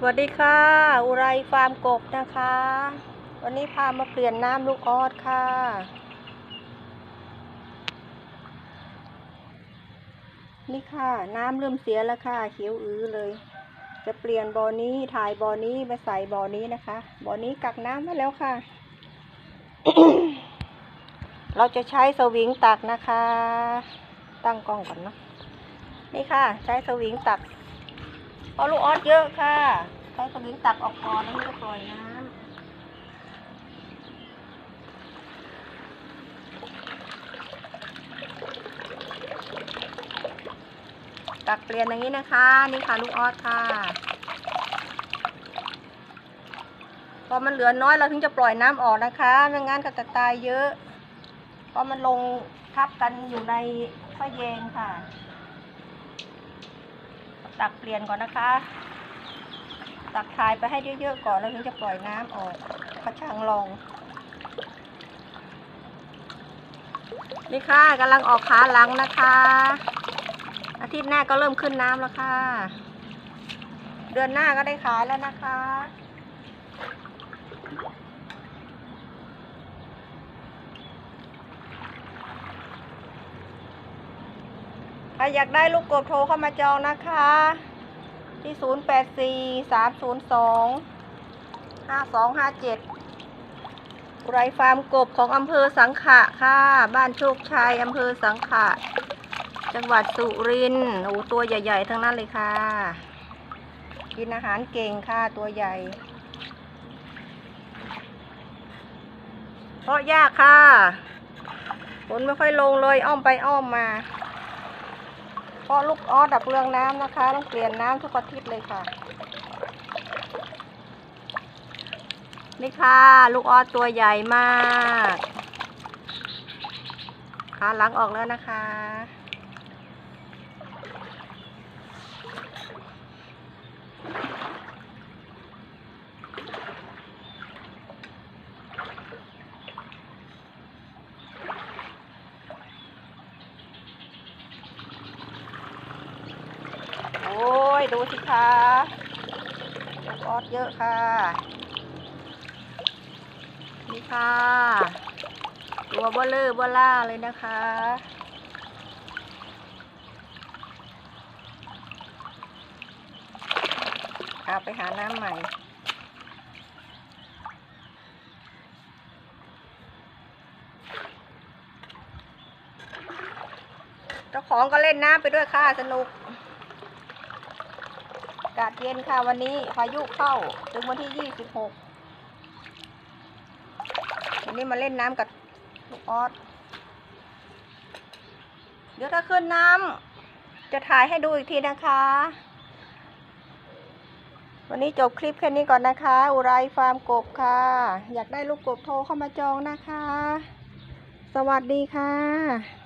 สวัสดีค่ะ อุไรฟาร์มกบนะคะ วันนี้พามาเปลี่ยนน้ำลูกออสค่ะ นี่ค่ะ น้ำเริ่มเสียแล้วค่ะเขียวอื้อเลย จะเปลี่ยนบ่อนี้ถ่ายบ่อนี้มาใส่บ่อนี้นะคะบ่อนี้กักน้ำมาแล้วค่ะ เราจะใช้สวิงตักนะคะ ตั้งกล้องก่อนเนาะนี่ค่ะ ใช้สวิงตัก พราะลูกออสเยอะค่ะ ใช้สวิงตักออกก่อนแล้วก็ปล่อยน้ำตักเปลี่ยนอย่างนี้นะคะ นี่ค่ะลูกออสค่ะ พอมันเหลือน้อยเราถึงจะปล่อยน้ำออกนะคะ ไม่งั้นก็จะตายเยอะ เพราะมันลงทับกันอยู่ในพระเยงค่ะ ตักเปลี่ยนก่อนนะคะ ตักทายไปให้เยอะๆก่อนแล้วถึงจะปล่อยน้ำออกกระชังลงนี่ค่ะกำลังออกขาหลังนะคะ อาทิตย์หน้าก็เริ่มขึ้นน้ำแล้วค่ะ เดือนหน้าก็ได้ขายแล้วนะคะ ใครอยากได้ลูกกบโทรเข้ามาจองนะคะ ที่ 0 8 4 3 0 2 5 2 5 7ไรฟาร์มกบของอำเภอสังขะค่ะ บ้านโชคชัยอำเภอสังขะ จังหวัดสุรินทร์โอ้ตัวใหญ่ ๆ ทั้งนั้นเลยค่ะ กินอาหารเก่งค่ะตัวใหญ่เพราะยากค่ะฝนไม่ค่อยลงเลยอ้อมไปอ้อมมา เพราะลูกออสดับเรืองน้ำนะคะ ต้องเปลี่ยนน้ำทุกอาทิตย์เลยค่ะ นี่ค่ะ ลูกออสตัวใหญ่มากขาหลังออกแล้วนะคะ โอ้ย ดูสิคะลูกออสเยอะค่ะ นี่ค่ะ ตัวเบลเลอร์เบล่าเลยนะคะ เอาไปหาน้ำใหม่เจ้าของก็เล่นน้ำไปด้วยค่ะ สนุกากาศเย็นค่ะวันนี้พายุเข้าถึงวันที่ยี่สิบหกวันนี้มาเล่นน้ำกับลูกออสเดี๋ยวถ้าขึ้นน้ำจะถ่ายให้ดูอีกทีนะคะ วันนี้จบคลิปแค่นี้ก่อนนะคะ อุไรฟาร์มกบค่ะ อยากได้ลูกกบโทรเข้ามาจองนะคะ สวัสดีค่ะ